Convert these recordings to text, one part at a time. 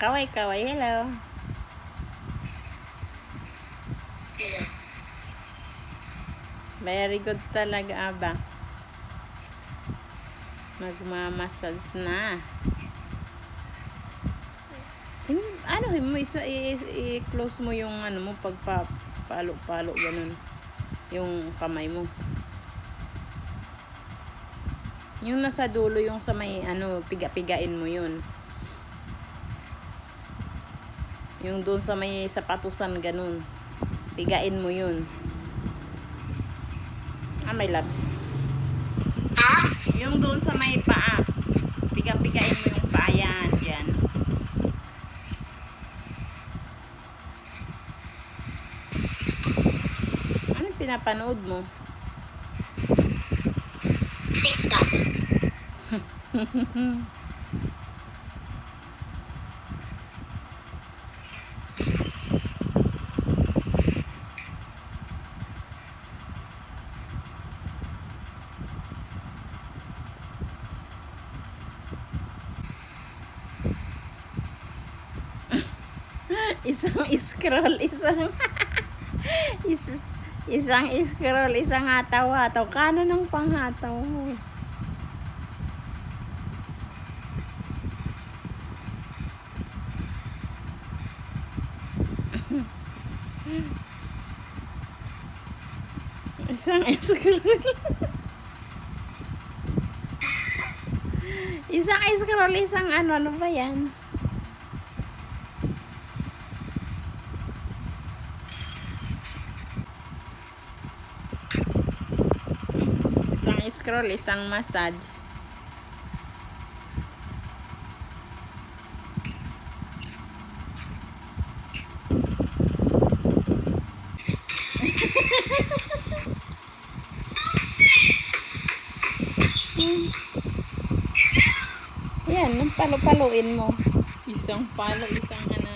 kaway, kaway. Hello. Very good talaga, Aba. Magmamassage na. Ano, mo isa i-close mo yung ano mo pagpapalo-palo ganun. Yung kamay mo. Yung nasa dulo yung sa may ano, piga-pigain mo yun. Yung doon sa may sapatusan ganun. Pigain mo yun. Ah, may labs. Yung doon sa may paa. Piga-pigain mo yung paa yan. Dyan. Ano pinapanood mo? isang scroll, isang is, isang scroll, isang hataw-hataw. Kano ng panghataw mo? Isang scroll. isang scroll, isang ano, ano ba yan? Isang scroll, isang massage. Yan, nang palo-paloin mo. Isang palo, isang ano.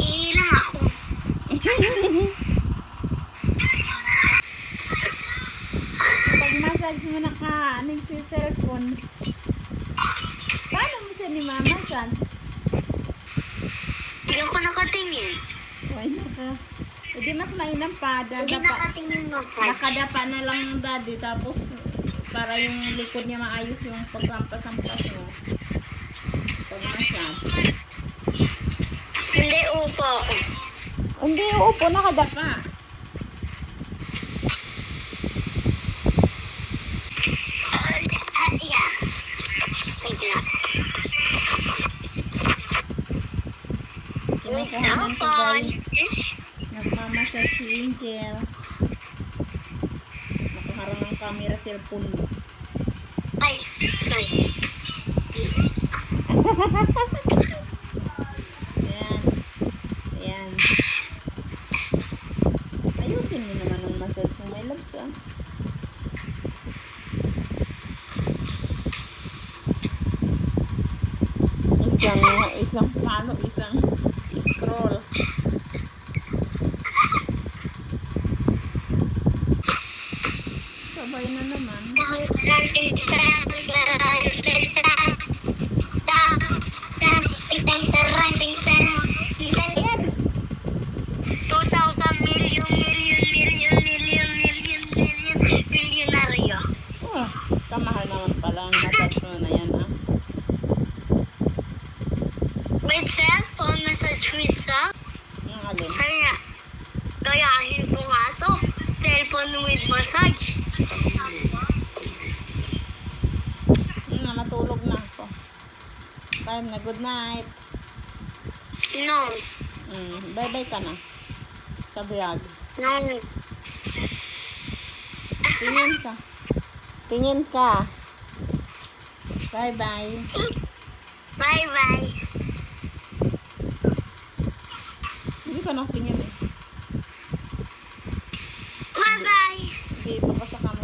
Iilang ako. Pag massage mo naka nagsi-cellphone, paano mo siya ni mama massage? Hindi ako nakatingin. Why naka? Hindi mas mainam pa. Hindi Dadapa, nakatingin massage. nakadapa na lang ng daddy tapos para yung likod niya maayos yung pagkampas-ampas mo. Pag massage. Hindi upo. Hindi, upo, nakadapa. Ah, Kinukuha po. guys. Nagmamassage si Angel. Nakaharang ng camera cellphone mo. Ay, sorry. Ayan. Ayan. Ayusin mo naman ang massage mo. May loves ah. Isang, isang plano, isang scroll. Sabay na naman. Ayan! 2,000 million, million, million, million, million, million, milyonaryo. Oh, kamahal naman pala ang massage mo na yan, ha? With cellphone, massage with cell. Ang alin? Nga, gayahin ko nga to. Cellphone with massage. time na good night. No. Mm, bye-bye ka na. Sa vlog. No. Tingin ka. Tingin ka. Bye-bye. Bye-bye. Hindi ka nakatingin eh. Bye-bye. Dito ka sa.